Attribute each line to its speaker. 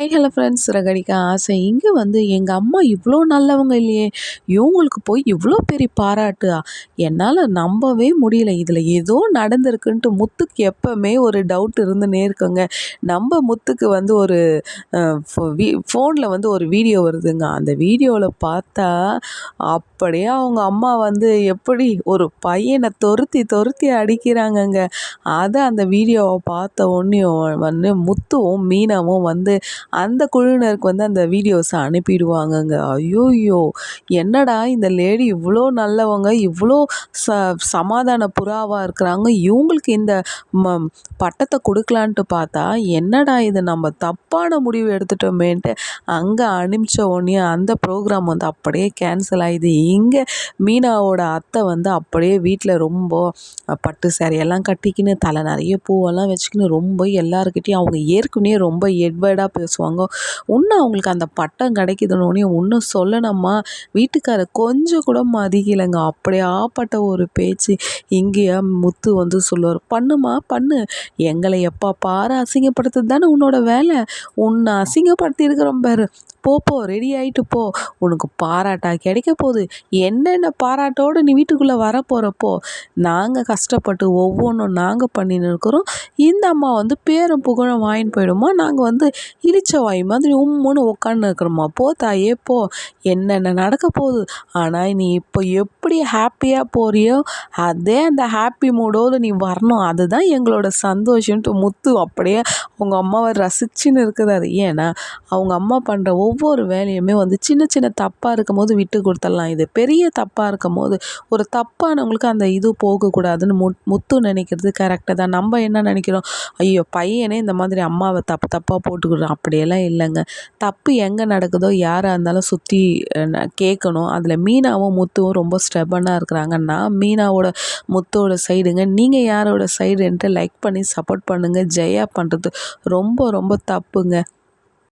Speaker 1: High hello friends ரகடிக்க ஆசை. இங்கே வந்து எங்கள் அம்மா இவ்வளோ நல்லவங்க இல்லையே. இவங்களுக்கு போய் இவ்வளோ பெரிய பாராட்டுவா என்னால் நம்பவே முடியல. இதில் ஏதோ நடந்திருக்குன்ட்டு முத்துக்கு எப்போவுமே ஒரு டவுட் இருந்துன்னே இருக்குங்க. நம்ம முத்துக்கு வந்து ஒரு ஃபோனில் வந்து ஒரு வீடியோ வருதுங்க. அந்த வீடியோவில் பார்த்தா அப்படியே அவங்க அம்மா வந்து எப்படி ஒரு பையனை தொருத்தி தொருத்தி அடிக்கிறாங்கங்க. அதை அந்த வீடியோவை பார்த்த உடனே வந்து முத்துவும் மீனாவும் வந்து அந்த குழுவினருக்கு வந்து அந்த வீடியோஸை அனுப்பிடுவாங்கங்க. ஐயோயோ! என்னடா இந்த லேடி இவ்வளோ நல்லவங்க இவ்வளோ ச சமாதான புறாவாக இருக்கிறாங்க. இவங்களுக்கு இந்த ம பட்டத்தை கொடுக்கலான்ட்டு பார்த்தா என்னடா இது நம்ம தப்பான முடிவு எடுத்துட்டோமேன்ட்டு அங்கே அனுப்பிச்ச உடனே அந்த ப்ரோக்ராம் வந்து அப்படியே கேன்சல் ஆகிது இங்கே மீனாவோட அத்தை வந்து அப்படியே வீட்டில் ரொம்ப பட்டு சேரையெல்லாம் கட்டிக்கின்னு தலை நிறைய பூவெல்லாம் வச்சுக்கின்னு ரொம்ப எல்லாருக்கிட்டேயும் அவங்க ஏற்கனவே ரொம்ப எட்வர்டாக பேசுவாங்க. பேசுவாங்க. இன்னும் அவங்களுக்கு அந்த பட்டம் கிடைக்குதுன்னு ஒன்றும் சொல்லணுமா வீட்டுக்காரர் கொஞ்சம் கூட மதிக்கலைங்க. அப்படியே ஆப்பட்ட ஒரு பேச்சு இங்கேயா முத்து வந்து சொல்லுவார். பண்ணுமா பண்ணு. எங்களை எப்போ பாரு அசிங்கப்படுத்துறது தானே உன்னோட வேலை. உன்னை அசிங்கப்படுத்தி இருக்கிறோம் பாரு. போ போ ரெடி ஆகிட்டு போ. உனக்கு பாராட்டா கிடைக்க போகுது. என்னென்ன பாராட்டோடு நீ வீட்டுக்குள்ளே வரப்போகிறப்போ நாங்கள் கஷ்டப்பட்டு ஒவ்வொன்றும் நாங்கள் பண்ணின்னு இருக்கிறோம். இந்த அம்மா வந்து பேரும் புகழும் வாங்கின்னு போயிடுமா? நாங்கள் வந்து இழிச்ச வாய் மாதிரி உம்முன்னு உட்காந்து இருக்கிறோமா? போ தாயே போ. என்னென்ன நடக்க போகுது? ஆனால் நீ இப்போ எப்படி ஹாப்பியாக போறியோ அதே அந்த ஹாப்பி மூடோடு நீ வரணும். அதுதான் எங்களோட சந்தோஷன்ட்டு முத்து அப்படியே அவங்க அம்மாவை ரசிச்சுன்னு இருக்கிறாரு. ஏன்னா அவங்க அம்மா பண்ணுற ஒவ்வொரு வேலையுமே வந்து சின்ன சின்ன தப்பாக இருக்கும் போது விட்டு கொடுத்துடலாம் இது. பெரிய தப்பாக இருக்கும் போது ஒரு தப்பானவங்களுக்கு அந்த இது போகக்கூடாதுன்னு மு முத்து நினைக்கிறது கரெக்டாக தான். நம்ம என்ன நினைக்கிறோம்? ஐயோ பையனே இந்த மாதிரி அம்மாவை தப்பு தப்பாக போட்டுக்கிறோம் அப்படியெல்லாம் இல்லைங்க. தப்பு எங்கே நடக்குதோ யாராக இருந்தாலும் சுற்றி கேட்கணும். அதில் மீனாவும் முத்துவும் ரொம்ப ஸ்டெபனாக இருக்கிறாங்க. நான் மீனாவோட முத்தோட சைடுங்க நீங்கள் யாரோட சைடுன்ட்டு லைக் பண்ணி சப்போர்ட் பண்ணுங்கள் ஜெயா பண்ணுறது ரொம்ப ரொம்ப தப்புங்க.